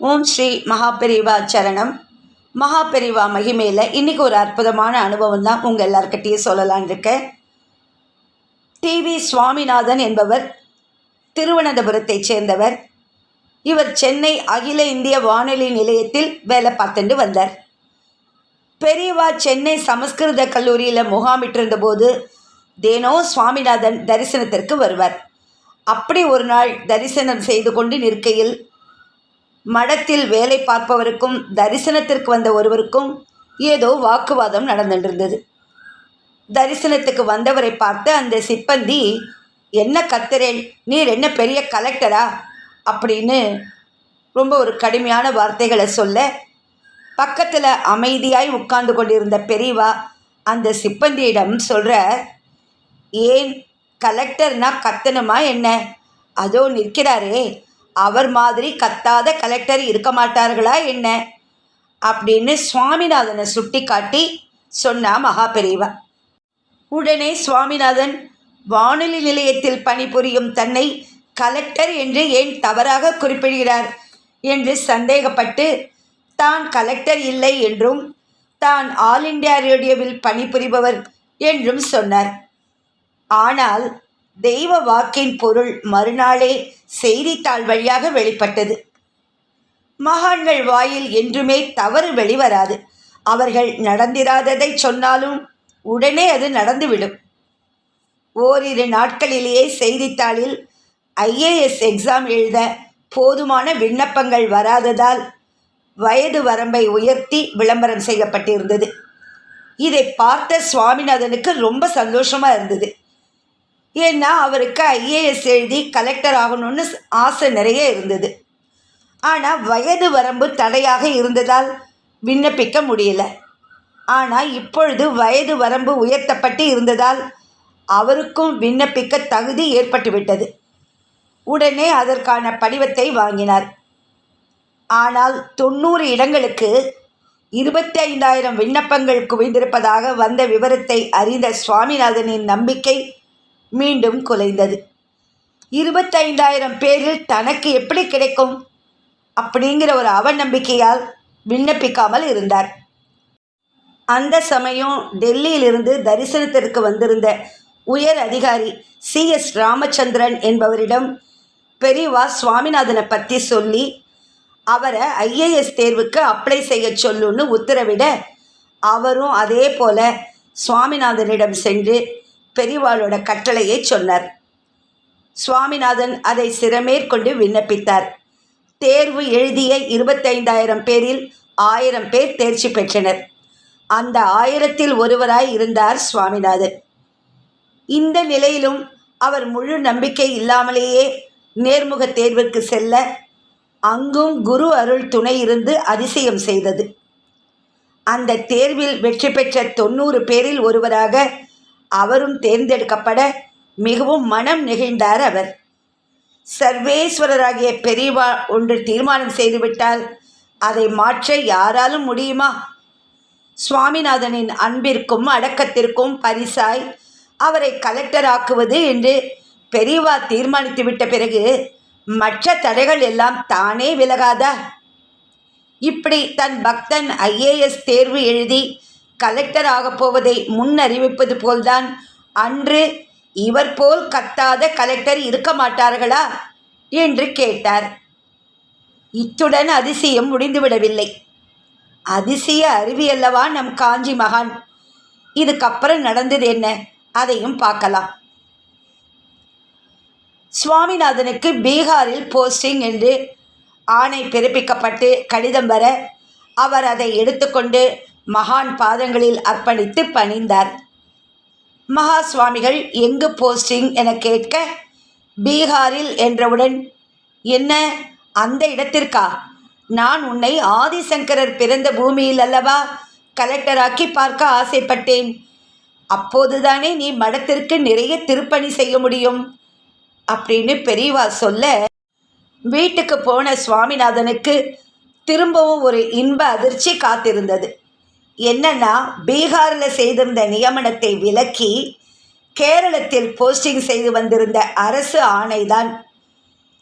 ஓம் ஸ்ரீ மகாபெரிவா சரணம். மகாபெரிவா மகிமையில் இன்றைக்கி ஒரு அற்புதமான அனுபவம் தான் உங்கள் எல்லாருக்கிட்டேயும் சொல்லலான் இருக்கேன் டிவி சுவாமிநாதன் என்பவர் திருவனந்தபுரத்தைச் சேர்ந்தவர். இவர் சென்னை அகில இந்திய வானொலி நிலையத்தில் வேலை பார்த்துட்டு வந்தார். பெரியவா சென்னை சமஸ்கிருத கல்லூரியில் முகாமிட்டிருந்த போது தினம் சுவாமிநாதன் தரிசனத்திற்கு வருவார். அப்படி ஒரு நாள் தரிசனம் செய்து கொண்டு நிற்கையில் மடத்தில் வேலை பார்ப்பவருக்கும் தரிசனத்திற்கு வந்த ஒருவருக்கும் ஏதோ வாக்குவாதம் நடந்துட்டு தரிசனத்துக்கு வந்தவரை பார்த்து அந்த சிப்பந்தி என்ன கத்துறேன்? நீர் என்ன பெரிய கலெக்டரா? அப்படின்னு ரொம்ப ஒரு கடுமையான வார்த்தைகளை சொல்ல பக்கத்தில் அமைதியாய் உட்கார்ந்து கொண்டிருந்த பெரியவா அந்த சிப்பந்தியிடம் சொல்கிற ஏன் கலெக்டர்னா கத்தணுமா என்ன? அதோ நிற்கிறாரே அவர் மாதிரி கத்தாத கலெக்டர் இருக்க மாட்டார்களா என்ன? அப்படின்னு சுவாமிநாதனை சுட்டி காட்டி சொன்னா மகா உடனே சுவாமிநாதன் வானொலி நிலையத்தில் பணிபுரியும் தன்னை கலெக்டர் என்று ஏன் தவறாக குறிப்பிடுகிறார்? என்று சந்தேகப்பட்டு தான் கலெக்டர் இல்லை என்றும் தான் ஆல் இண்டியா ரேடியோவில் பணிபுரிபவர் என்றும் சொன்னார். ஆனால் தெய்வ வாக்கின் பொருள் மறுநாளே செய்தித்தாள் வழியாக வெளிப்பட்டது. மகான்கள் வாயில் என்றுமே தவறு வெளிவராது. அவர்கள் நடந்திராததை சொன்னாலும் உடனே அது நடந்துவிடும். ஓரிரு நாட்களிலேயே செய்தித்தாளில் ஐஏஎஸ் எக்ஸாம் எழுத போதுமான விண்ணப்பங்கள் வராததால் வயது வரம்பை உயர்த்தி விளம்பரம் செய்யப்பட்டிருந்தது. இதை பார்த்த சுவாமிநாதனுக்கு ரொம்ப சந்தோஷமாக இருந்தது. ஏன்னா அவருக்கு ஐஏஎஸ் எழுதி கலெக்டர் ஆகணும்னு ஆசை நிறைய இருந்தது. ஆனால் வயது வரம்பு தடையாக இருந்ததால் விண்ணப்பிக்க முடியல. ஆனால் இப்பொழுது வயது வரம்பு உயர்த்தப்பட்டு இருந்ததால் அவருக்கும் விண்ணப்பிக்க தகுதி ஏற்பட்டுவிட்டது உடனே அதற்கான படிவத்தை வாங்கினார். ஆனால் தொண்ணூறு இடங்களுக்கு இருபத்தி ஐந்தாயிரம் விண்ணப்பங்கள் குவிந்திருப்பதாக வந்த விவரத்தை அறிந்த சுவாமிநாதனின் நம்பிக்கை மீண்டும் குலைந்தது. இருபத்தைந்தாயிரம் பேரில் தனக்கு எப்படி கிடைக்கும்? அப்படிங்கிற ஒரு அவநம்பிக்கையால் விண்ணப்பிக்காமல் இருந்தார். அந்த சமயம் டெல்லியிலிருந்து தரிசனத்திற்கு வந்திருந்த உயர் அதிகாரி சி. எஸ். ராமச்சந்திரன் என்பவரிடம் பெரியவா சுவாமிநாதனை பற்றி சொல்லி அவரை ஐஏஎஸ் தேர்வுக்கு அப்ளை செய்ய சொல்லுன்னு உத்தரவிட அவரும் அதே போல சுவாமிநாதனிடம் சென்று பெரிவாளோட கட்டளையை சொன்னார். சுவாமிநாதன் அதை சிறமேற்கொண்டு விண்ணப்பித்தார். தேர்வு எழுதிய இருபத்தைந்தாயிரம் பேரில் ஆயிரம் பேர் தேர்ச்சி பெற்றனர். அந்த ஆயிரத்தில் ஒருவராய் இருந்தார் சுவாமிநாதன். இந்த நிலையிலும் அவர் முழு நம்பிக்கை இல்லாமலேயே நேர்முக தேர்வுக்கு செல்ல அங்கும் குரு அருள் துணை இருந்து அதிசயம் செய்தது. அந்த தேர்வில் வெற்றி பெற்ற தொண்ணூறு பேரில் ஒருவராக அவரும் தேர்ந்தெடுக்கப்பட மிகவும் மனம் நெகிழ்ந்தார் அவர். சர்வேஸ்வரராகிய பெரியவா ஒன்று தீர்மானம் செய்துவிட்டால் அதை மாற்ற யாராலும் முடியுமா? சுவாமிநாதனின் அன்பிற்கும் அடக்கத்திற்கும் பரிசாய் அவரை கலெக்டர் ஆக்குவது என்று பெரியவா தீர்மானித்துவிட்ட பிறகு மற்ற தடைகள் எல்லாம் தானே விலகாதா? இப்படி தன் பக்தன் ஐஏஎஸ் தேர்வு எழுதி கலெக்டர் ஆகப் போவதை முன்னறிவிப்பது போல்தான். அன்று இவர் போல் கத்தாத கலெக்டர் இருக்க மாட்டார்களா? என்று கேட்டார். இத்துடன் அதிசயம் முடிந்துவிடவில்லை. அதிசய அறிவியல்லவா நம் காஞ்சி மகான்? இதுக்கப்புறம் நடந்தது என்ன? அதையும் பார்க்கலாம். சுவாமிநாதனுக்கு பீகாரில் போஸ்டிங் என்று ஆணை பிறப்பிக்கப்பட்டு கடிதம் வர அவர் அதை எடுத்துக்கொண்டு மகான் பாதங்களில் அர்ப்பணித்து பணிந்தார். மகா சுவாமிகள் எங்கு போஸ்டிங் என கேட்க பீகாரில் என்றவுடன் என்ன அந்த இடத்திற்கா? நான் உன்னை ஆதிசங்கரர் பிறந்த பூமியில் அல்லவா? கலெக்டராக்கி பார்க்க ஆசைப்பட்டேன். அப்போதுதானே நீ மடத்திற்கு நிறைய திருப்பணி செய்ய முடியும் அப்படின்னு பெரியவா சொல்ல வீட்டுக்கு போன சுவாமிநாதனுக்கு திரும்பவும் ஒரு இன்ப அதிர்ச்சி காத்திருந்தது. என்னன்னா பீகாரில் செய்திருந்த நியமனத்தை விலக்கி கேரளத்தில் போஸ்டிங் செய்து வந்திருந்த அரசு ஆணைதான்.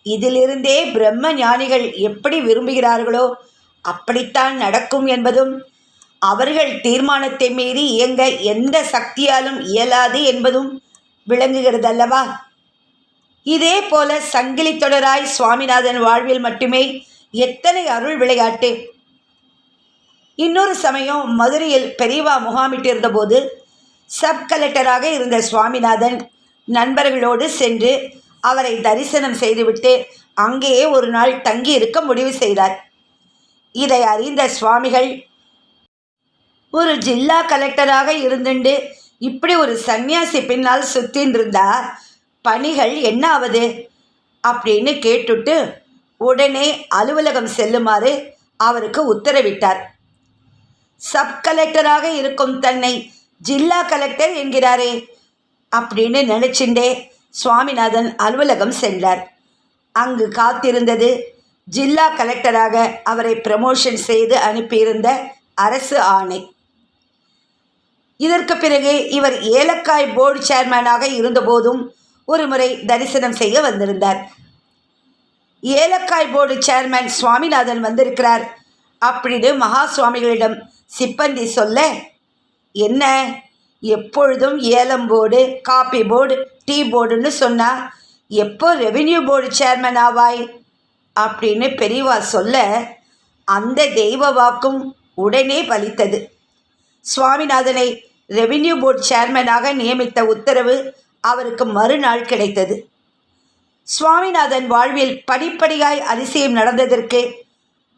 இதிலிருந்தே பிரம்ம ஞானிகள் எப்படி விரும்புகிறார்களோ அப்படித்தான் நடக்கும் என்பதும் அவர்கள் தீர்மானத்தை மீறி இயங்க எந்த சக்தியாலும் இயலாது என்பதும் விளங்குகிறது அல்லவா இதே போல சங்கிலி தொடராய் சுவாமிநாதன் வாழ்வில் மட்டுமே எத்தனை அருள் விளையாட்டு! இன்னொரு சமயம் மதுரையில் பெரியவா முகாமிட்டிருந்தபோது சப் கலெக்டராக இருந்த சுவாமிநாதன் நண்பர்களோடு சென்று அவரை தரிசனம் செய்துவிட்டு அங்கேயே ஒரு நாள் தங்கி இருக்க முடிவு செய்தார். இதை அறிந்த சுவாமிகள் ஒரு ஜில்லா கலெக்டராக இருந்துண்டு இப்படி ஒரு சன்னியாசி பின்னால் சுத்தின்றிருந்தா பணிகள் என்ன ஆவது அப்படின்னு கேட்டுட்டு உடனே அலுவலகம் செல்லுமாறு அவருக்கு உத்தரவிட்டார். சப் கலெக்டராக இருக்கும் தன்னை ஜில்லா கலெக்டர் என்கிறாரே அப்படின்னு நினச்சிண்டே சுவாமிநாதன் அலுவலகம் சென்றார். அங்கு காத்திருந்தது ஜில்லா கலெக்டராக அவரை ப்ரமோஷன் செய்து அனுப்பியிருந்த அரசு ஆணை. இதற்கு பிறகு இவர் ஏலக்காய் போர்டு சேர்மனாக இருந்தபோதும் ஒரு முறை தரிசனம் செய்ய வந்திருந்தார். ஏலக்காய் போர்டு சேர்மேன் சுவாமிநாதன் வந்திருக்கிறார் அப்படின்னு மகா சுவாமிகளிடம் சிப்பந்தி சொல்ல என்ன? எப்பொழுதும் ஏலம் போர்டு காப்பி போர்டு டீ போர்டுன்னு சொன்னால் எப்போ ரெவின்யூ போர்டு சேர்மன் ஆவாய்? அப்படின்னு பெரியவா சொல்ல அந்த தெய்வ வாக்கும் உடனே பலித்தது. சுவாமிநாதனை ரெவின்யூ போர்டு சேர்மனாக நியமித்த உத்தரவு அவருக்கு மறுநாள் கிடைத்தது. சுவாமிநாதன் வாழ்வில் படிப்படியாய் அதிசயம் நடந்ததற்கு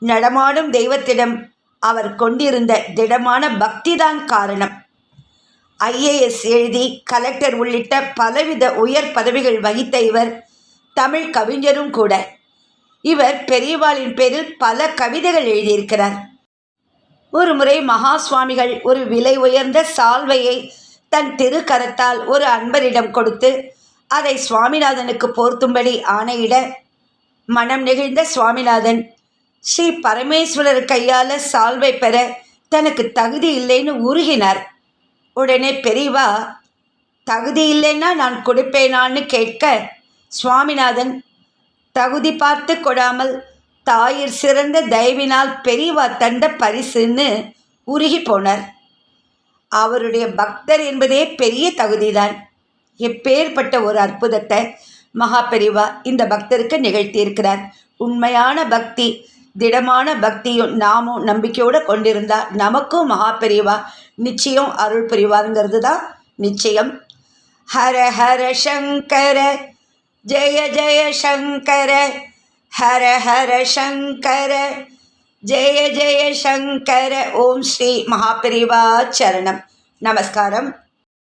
நடமாடும் தெய்வத்திடம் அவர் கொண்டிருந்த திடமான பக்திதான் காரணம். ஐஏஎஸ் எழுதி கலெக்டர் உள்ளிட்ட பலவித உயர் பதவிகள் வகித்த இவர் தமிழ் கவிஞரும் கூட. இவர் பெரியவாளின் பேரில் பல கவிதைகள் எழுதியிருக்கிறார். ஒரு முறை மகா சுவாமிகள் ஒரு விலை உயர்ந்த சால்வையை தன் திருக்கரத்தால் ஒரு அன்பரிடம் கொடுத்து அதை சுவாமிநாதனுக்கு போர்த்தும்படி ஆணையிட. மனம் நெகிழ்ந்த சுவாமிநாதன் ஸ்ரீ பரமேஸ்வரர் கையால் சால்வை பெற தனக்கு தகுதி இல்லைன்னு உருகினார். உடனே பெரியவா தகுதி இல்லைன்னா நான் கொடுப்பேனான்னு கேட்க சுவாமிநாதன் தகுதி பார்த்து கொடாமல் தாயிற் சிறந்த தயவினால் பெரியவா தந்த பரிசுன்னு உருகி போனார். அவருடைய பக்தர் என்பதே பெரிய தகுதிதான். எப்பேற்பட்ட ஒரு அற்புதத்தை மகா பெரிவா இந்த பக்தருக்கு நிகழ்த்தியிருக்கிறார். உண்மையான பக்தி திடமான பக்தியும் நாமும் நம்பிக்கையோடு கொண்டிருந்தா நமக்கும் மகா பெரியவா நிச்சயம் அருள் புரிவாருங்கிறது தான் நிச்சயம். ஹர ஹர சங்கர ஜெய ஜெய சங்கர ஹர ஹர சங்கர ஜெய ஜெய சங்கர. ஓம் ஸ்ரீ மகாபெரிவா சரணம். நமஸ்காரம்.